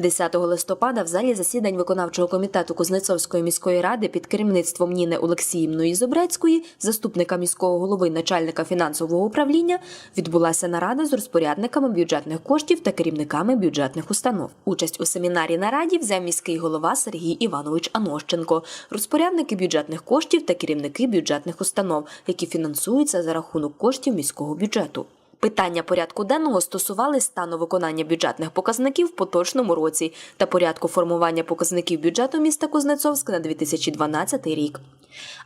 10 листопада в залі засідань виконавчого комітету Кузнецовської міської ради під керівництвом Ніни Олексіївної Зобрецької, заступника міського голови начальника фінансового управління, відбулася нарада з розпорядниками бюджетних коштів та керівниками бюджетних установ. Участь у семінарі нараді взяв міський голова Сергій Іванович Анощенко, розпорядники бюджетних коштів та керівники бюджетних установ, які фінансуються за рахунок коштів міського бюджету. Питання порядку денного стосували стану виконання бюджетних показників в поточному році та порядку формування показників бюджету міста Кузнецовськ на 2012 рік.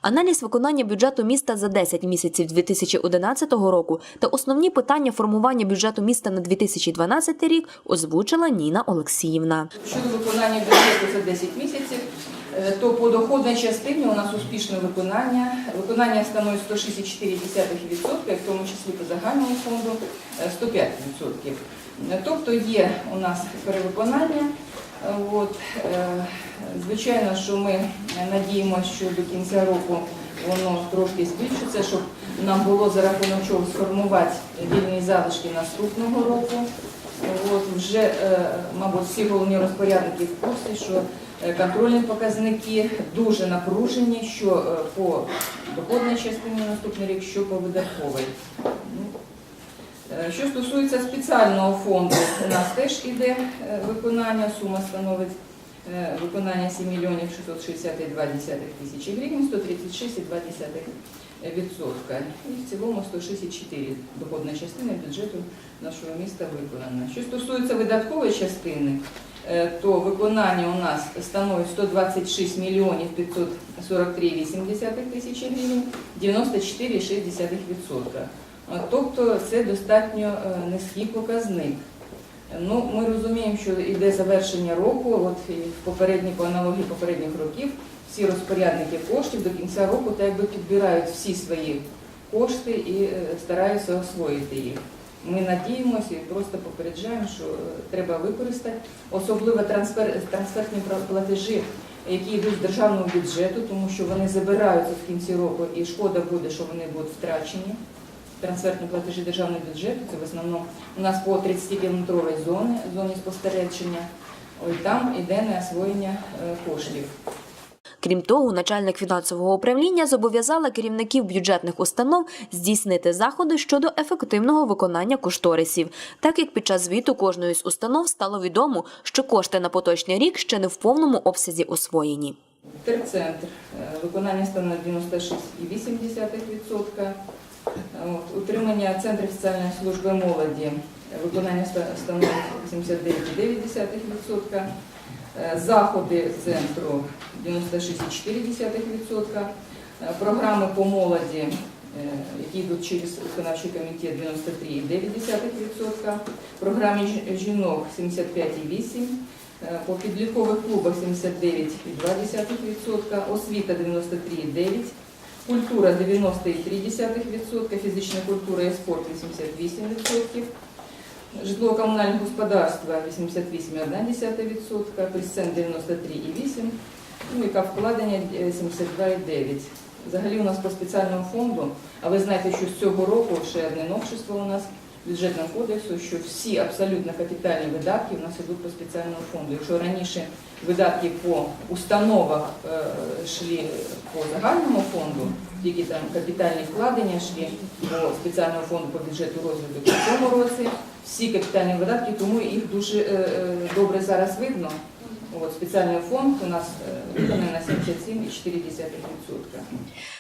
Аналіз виконання бюджету міста за 10 місяців 2011 року та основні питання формування бюджету міста на 2012 рік озвучила Ніна Олексіївна. Щодо виконання бюджету за 10 місяців, то по доходній частині у нас успішне виконання. Виконання становить 164%, в тому числі по загальному фонду е, 105%. Е, Тобто є у нас перевиконання. Е, От, е, звичайно, що ми надіємося, що до кінця року воно трошки збільшиться, щоб нам було за рахунок чого сформувати вільні залишки наступного року. От, вже, е, мабуть, всі головні розпорядники в курсі, що е, контрольні показники дуже напружені, що е, по доходній частині на наступний рік, що по видатковій. Ну, е, Що стосується спеціального фонду, у нас теж іде виконання, сума становить виконання 7 мільйонів 662 тисячі гривень, 136,2 відсотка. І в цілому 164 доходна частина бюджету нашого міста виконана. Що стосується видаткової частини, е, то виконання у нас становить 126 мільйонів 543,8 тисячі гривень, 94,6%. Е, Тобто це достатньо е, низький показник. Ну, ми розуміємо, що йде завершення року, от в попередній, по аналогії попередніх років, всі розпорядники коштів до кінця року так якби підбирають всі свої кошти і е, стараються освоїти їх. Ми надіємося і просто попереджаємо, що е, треба використати, особливо трансфер, трансфертні платежі, які йдуть з державного бюджету, тому що вони забираються в кінці року, і шкода буде, що вони будуть втрачені. Трансфертні платежі державного бюджету це в основному у нас по 30-кілометровій зоні, зоні спостереження. Ой, там іде неосвоєння е, коштів. Крім того, начальник фінансового управління зобов'язала керівників бюджетних установ здійснити заходи щодо ефективного виконання кошторисів, так як під час звіту кожної з установ стало відомо, що кошти на поточний рік ще не в повному обсязі освоєні. Терцентр. е, Виконання становить 96,8%. Утримання Центру соціальної служби молоді. Виконання ста- становить 89,9%. Е, Заходи центру 96,4%. Е, Програми по молоді, е, які йдуть через виконавчий комітет 93,9%. Програмі жі- жінок 75,8%. Е, По підліткових клубах 79,2%, освіта 93,9%, культура 90,3%, фізична культура і спорт 88%, житлово-комунальне господарство 88,1%, пресцент 93,8%, ну і ка вкладення е, 72,9%. Взагалі у нас по спеціальному фонду, а ви знаєте, що з цього року ще одне новшество у нас бюджетного кодексу, що всі абсолютно капітальні видатки у нас йдуть по спеціальному фонду. Якщо раніше видатки по установах е, йшли по загальному фонду, тільки там капітальні вкладення йшли по спеціальному фонду по бюджету розвитку в цьому році, всі капітальні видатки, тому їх дуже е, е, добре зараз видно. От, спеціальний фонд у нас е, виконаний на 77,4%.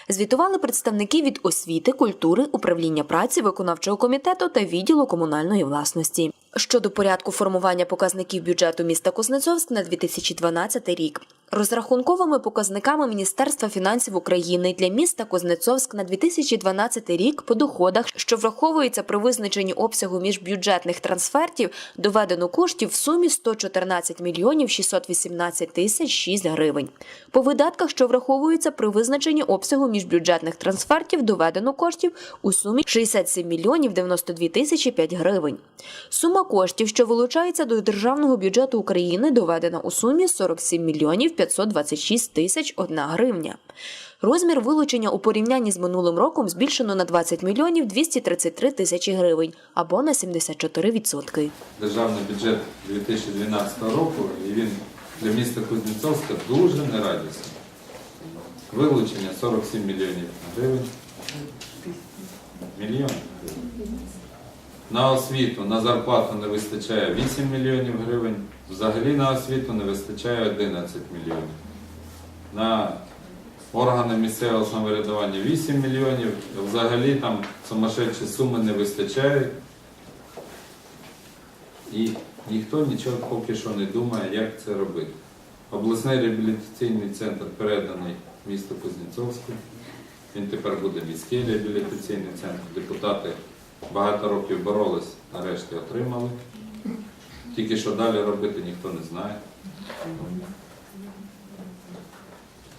Звітували представники від освіти, культури, управління праці, виконавчого комітету та відділу комунальної власності. Щодо порядку формування показників бюджету міста Кузнецовськ на 2012 рік. Розрахунковими показниками Міністерства фінансів України для міста Кузнецовськ на 2012 рік по доходах, що враховується при визначенні обсягу міжбюджетних трансфертів, доведено коштів в сумі 114 мільйонів 618 тисяч 6 гривень. По видатках, що враховуються при визначенні обсягу міжбюджетних трансфертів доведено коштів у сумі 67 мільйонів 92 тисячі 5 гривень. Сума коштів, що вилучається до державного бюджету України, доведена у сумі 47 мільйонів 526 тисяч 1 гривня. Розмір вилучення у порівнянні з минулим роком збільшено на 20 мільйонів 233 тисячі гривень або на 74%. державний бюджет 2012 року, і він для міста Кузнєцовська дуже нерадісний. Вилучення 47 мільйонів гривень. Мільйонів гривень. На освіту, на зарплату не вистачає 8 мільйонів гривень. Взагалі на освіту не вистачає 11 мільйонів. На органи місцевого самоврядування 8 мільйонів. Взагалі там сумасшедші суми не вистачають. І ніхто нічого поки що не думає, як це робити. Обласний реабілітаційний центр переданий місту Кузнєцовську. Він тепер буде міський реабілітаційний центр. Депутати багато років боролись, нарешті отримали. Тільки що далі робити ніхто не знає.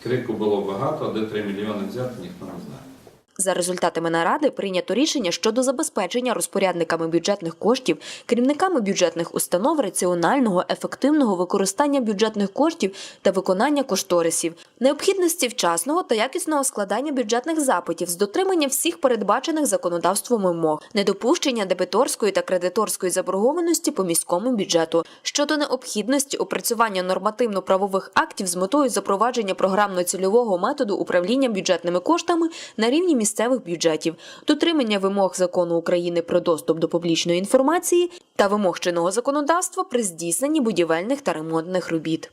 Крику було багато, а де 3 мільйони взяти, ніхто не знає. За результатами наради прийнято рішення щодо забезпечення розпорядниками бюджетних коштів, керівниками бюджетних установ раціонального ефективного використання бюджетних коштів та виконання кошторисів, необхідності вчасного та якісного складання бюджетних запитів з дотриманням всіх передбачених законодавством вимог, недопущення дебіторської та кредиторської заборгованості по міському бюджету. Щодо необхідності опрацювання нормативно-правових актів з метою запровадження програмно-цільового методу управління бюджетними коштами на рівні місцевих бюджетів, дотримання вимог закону України про доступ до публічної інформації та вимог чинного законодавства при здійсненні будівельних та ремонтних робіт.